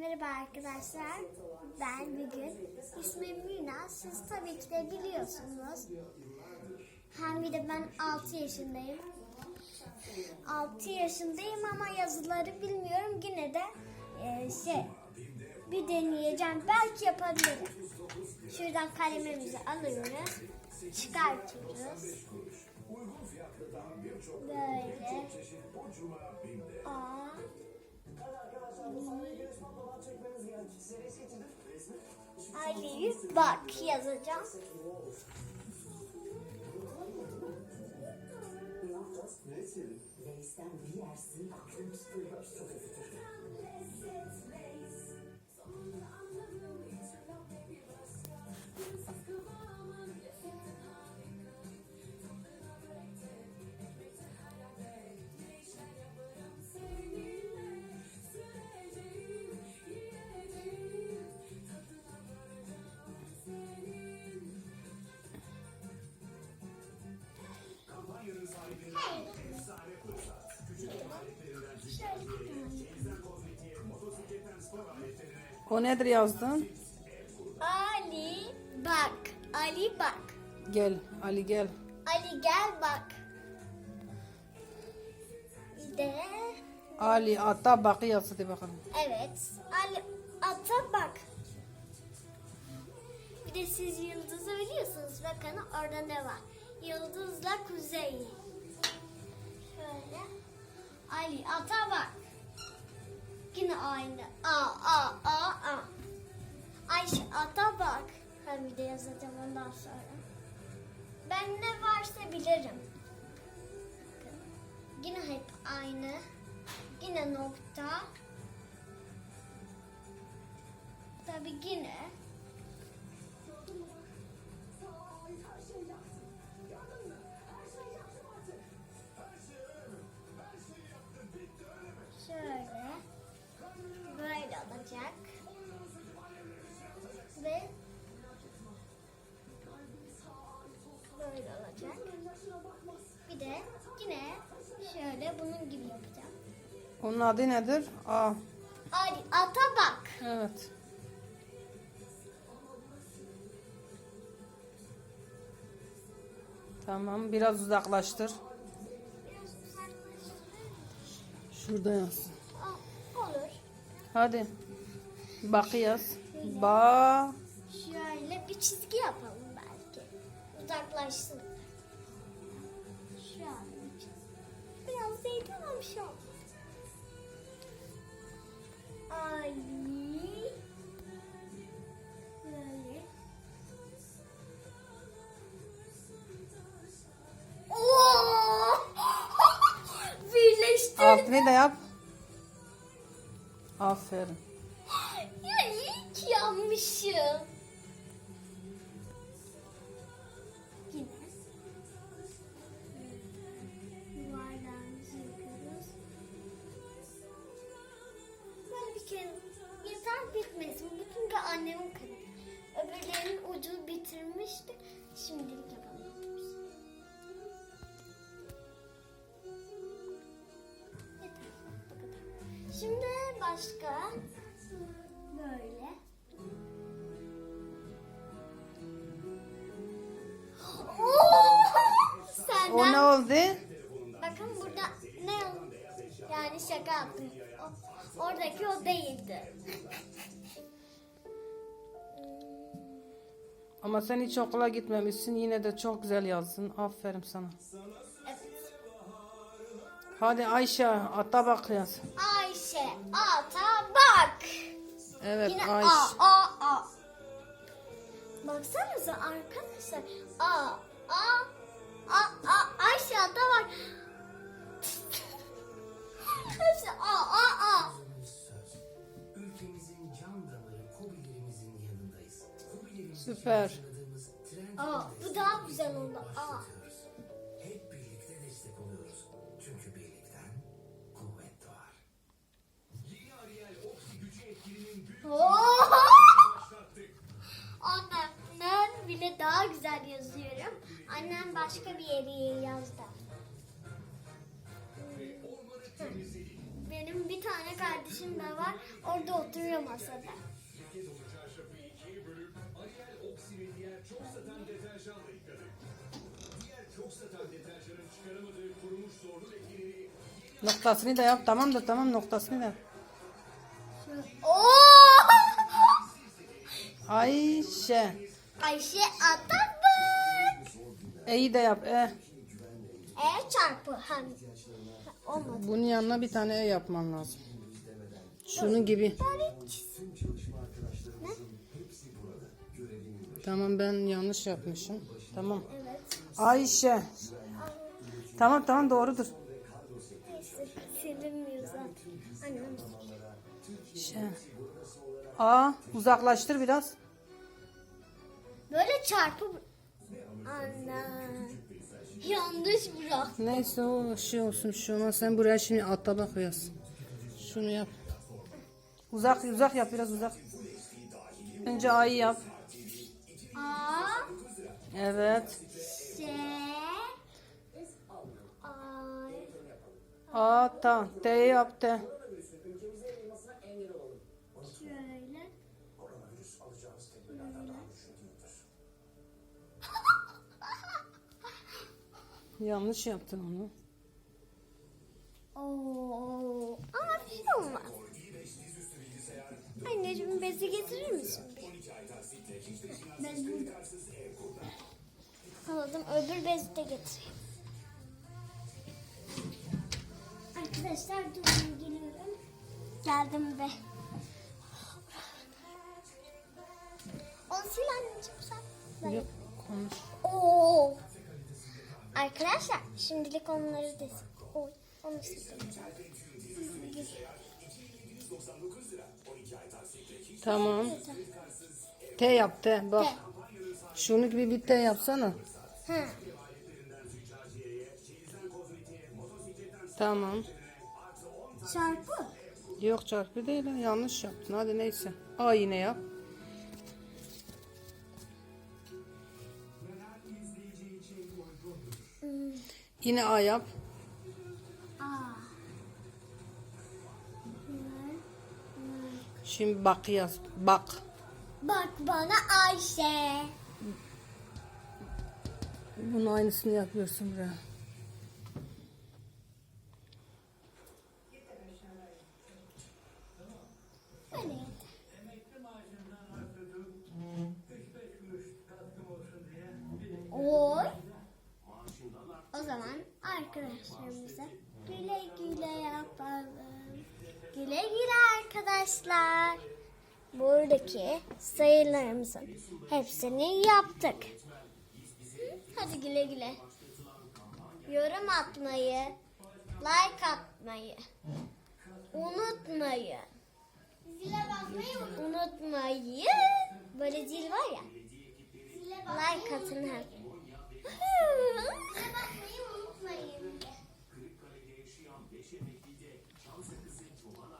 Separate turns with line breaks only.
Merhaba arkadaşlar. Ben bugün ismim Mina. Siz tabii ki de biliyorsunuz. Hem bir de ben 6 yaşındayım. 6 yaşındayım ama yazıları bilmiyorum. Yine de e, şey bir deneyeceğim. Belki yapabilirim. Şuradan kalemimizi alıyoruz. Çıkartıyoruz. Böyle. Aa. Ali bak yazacağım.
Reis'ten bir yersin aklım tutuyor.
O nedir yazdın?
Ali bak. Ali bak.
Gel Ali gel.
Ali gel bak. De
Ali ata bakı yazdı de bakalım.
evet. Ali ata bak. Bir de siz yıldızı biliyorsunuz. Bakın orada ne var? Yıldızla kuzey. Şöyle. Ali ata bak. Yine aynı. A a a a. Ayşe ata bak. Ben bir de yazacağım ondan sonra. Ben ne varsa bilirim. Bakın. Yine hep aynı. Yine nokta. Tabii yine. Yine şöyle bunun gibi yapacağım.
Onun adı nedir? A.
Ali ata bak.
Evet. Tamam biraz uzaklaştır.
Biraz.
Şurada yaz.
Olur.
Hadi. Bakı yaz. Ba.
Şöyle bir çizgi yapalım belki. Uzaklaşsın. Olmuş o. Ay. Böyle. Oo! Birleştirdim.
Altını da yap. Aferin.
Ya iyi ki yanmışım. Ucu bitirmişti. Şimdilik yapalım. Yeter. Bu kadar. Şimdi başka böyle. Oo! Senden.
O ne oldu?
Bakın burada ne oldu? Yani şaka yaptım. O- oradaki o değildi.
Ama sen hiç okula gitmemişsin. Yine de çok güzel yazdın. Aferin sana.
Evet.
Hadi Ayşe ata bak yaz.
Ayşe ata bak.
Evet
Yine
Ayşe.
a a a. Baksanıza arkadaşlar. A a a a Ayşe ata bak. Hepsi a a.
Süper.
Aa, bu daha güzel oldu. Aa.
Hep birlikte destek oluyoruz. Çünkü birlikten kuvvet doğar. Yeni Ariel Opti gücü etkilinin büyük başlattık.
Annemden bile daha güzel yazıyorum. Annem başka bir yere yazdı. Benim bir tane kardeşim de var. Orada oturuyor masada.
Deterjanla yıkadı. Diğer çok satan deterjanın çıkaramadığı kurumuş zorlu lekeleri
Noktasını da yap. Tamamdır tamam noktasını da.
Oo!
Ayşe.
Ayşe Atabak.
E'yi de yap. E.
E çarpı hem. Olmadı.
Bunun yanına bir tane E yapman lazım. Şunun gibi.
Çiz-
Tamam ben yanlış yapmışım. Tamam.
Evet.
Ayşe. Tamam tamam doğrudur.
Neyse. Silinmiyor zaten. Annem.
Şey. A uzaklaştır biraz.
Böyle çarpı... Ana. Yanlış bırak.
Neyse o şey olsun şu ama sen buraya şimdi alt tabak koyasın. Şunu yap. Uzak uzak yap biraz uzak. Önce A'yı yap. Evet.
S.
A ta. T.
Şöyle.
Yanlış yaptın onu.
Oo. Ama bir şey olmaz. Anneciğim bezi getirir misin? Bez burada. Anladım. Öbür bezi de getireyim. Arkadaşlar durun geliyorum. Geldim be. Onu sil anneciğim sen.
Yok konuş.
Oo. Arkadaşlar şimdilik onları da Oy, onu sildim.
Tamam. T yap T. Bak. Şunu gibi bir T yapsana. Tamam.
Çarpı.
Yok çarpı değil. Yanlış yaptın. Hadi neyse. A yine yap. Yine A yap. Şimdi bak yaz. Bak.
Bak bana Ayşe.
Bunun aynısını yapıyorsun buraya.
Oy. O zaman arkadaşlarımıza güle güle yapalım. Güle güle arkadaşlar. Buradaki sayılarımızın hepsini yaptık. Hadi güle güle. Yorum atmayı, like atmayı, unutmayı. Zile basmayı. Unutmayı. Böyle zil var ya. Like atın her. Zile basmayı unutmayın.